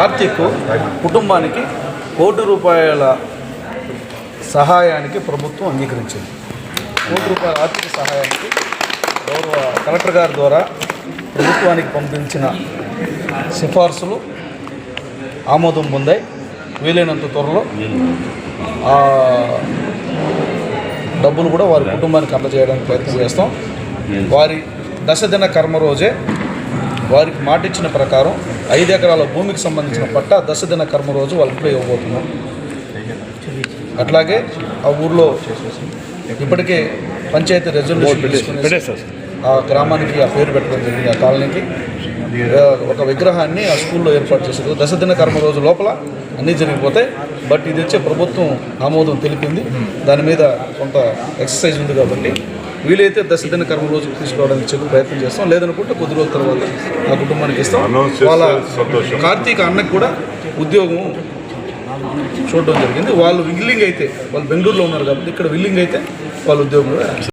కార్తీక్ కుటుంబానికి కోటి రూపాయల సహాయానికి ప్రభుత్వం అంగీకరించింది. కోటి రూపాయల ఆర్థిక సహాయానికి గౌరవ కలెక్టర్ గారి ద్వారా ప్రభుత్వానికి పంపించిన సిఫార్సులు ఆమోదం పొందాయి. వీలైనంత త్వరలో ఆ డబ్బులు కూడా వారి కుటుంబానికి అందజేయడానికి ప్రయత్నం చేస్తాం. వారి దశదిన కర్మ రోజే వారికి మాట ఇచ్చిన ప్రకారం ఐదు ఎకరాల భూమికి సంబంధించిన పట్టా దశదిన కర్మ రోజు వాళ్ళ ఇంట్లో ఇవ్వబోతున్నాం. అట్లాగే ఆ ఊర్లో ఇప్పటికే పంచాయతీ రెజల్యూషన్ ఆ గ్రామానికి ఆ పేరు పెట్టడం జరిగింది ఆ కాలనీకి. ఒక విగ్రహాన్ని ఆ స్కూల్లో ఏర్పాటు చేశారు. దశదిన కర్మ రోజు లోపల అన్నీ జరిగిపోతాయి. బట్ ఇది వచ్చే ప్రభుత్వం ఆమోదం తెలిపింది. దాని మీద కొంత ఎక్సర్సైజ్ ఉంది కాబట్టి వీలైతే దశదిన కర్మ రోజు తీసుకోవడానికి చెప్పి ప్రయత్నం చేస్తాం. లేదనుకుంటే కొద్ది రోజుల తర్వాత ఆ కుటుంబానికి ఇస్తాం. వాళ్ళ సంతోషం. కార్తీక అన్నకు కూడా ఉద్యోగం చూడడం జరిగింది. వాళ్ళు విల్లింగ్ అయితే వాళ్ళు బెంగళూరులో ఉన్నారు కాబట్టి ఇక్కడ విల్లింగ్ అయితే వాళ్ళ ఉద్యోగం కూడా